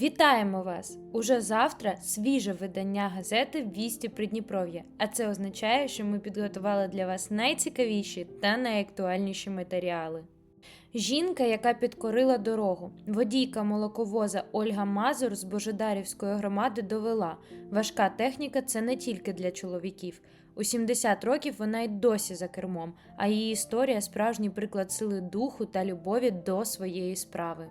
Вітаємо вас! Уже завтра свіже видання газети Вісті Придніпров'я, а це означає, що ми підготували для вас найцікавіші та найактуальніші матеріали. Жінка, яка підкорила дорогу, водійка молоковоза Ольга Мазур з Божедарівської громади довела: важка техніка це не тільки для чоловіків. У 70 років вона й досі за кермом, а її історія справжній приклад сили духу та любові до своєї справи.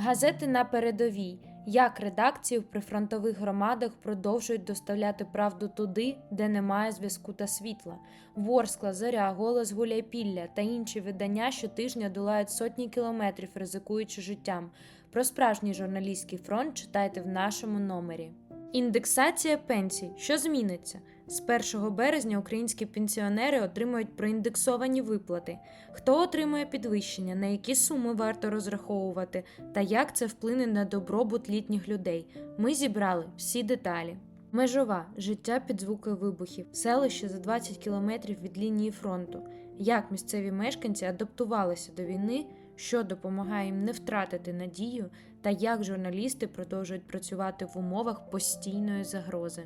Газети на передовій. Як редакції в прифронтових громадах продовжують доставляти правду туди, де немає зв'язку та світла. Ворскла, Зоря, Голос Гуляйпілля та інші видання щотижня долають сотні кілометрів, ризикуючи життям. Про справжній журналістський фронт читайте в нашому номері. Індексація пенсій. Що зміниться? З 1 березня українські пенсіонери отримують проіндексовані виплати. Хто отримує підвищення, на які суми варто розраховувати, та як це вплине на добробут літніх людей. Ми зібрали всі деталі. Межова життя під звуки вибухів, селище за 20 кілометрів від лінії фронту. Як місцеві мешканці адаптувалися до війни, що допомагає їм не втратити надію, та як журналісти продовжують працювати в умовах постійної загрози.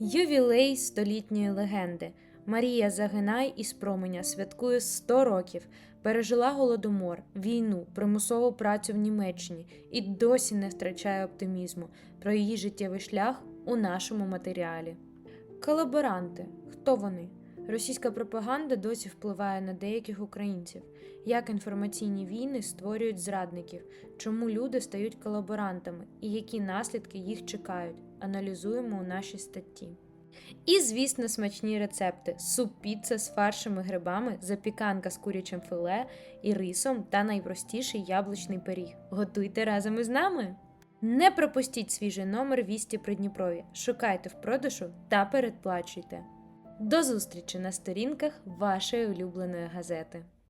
Ювілей столітньої легенди. Марія Загинай із променя святкує 100 років, пережила голодомор, війну, примусову працю в Німеччині і досі не втрачає оптимізму про її життєвий шлях у нашому матеріалі. Колаборанти. Хто вони? Російська пропаганда досі впливає на деяких українців. Як інформаційні війни створюють зрадників, чому люди стають колаборантами і які наслідки їх чекають, аналізуємо у нашій статті. І, звісно, смачні рецепти: суп-піца з фаршем і грибами, запіканка з курячим філе і рисом та найпростіший яблучний пиріг. Готуйте разом із нами! Не пропустіть свіжий номер Вісті Придніпров'я. Шукайте в продажу та передплачуйте. До зустрічі на сторінках вашої улюбленої газети.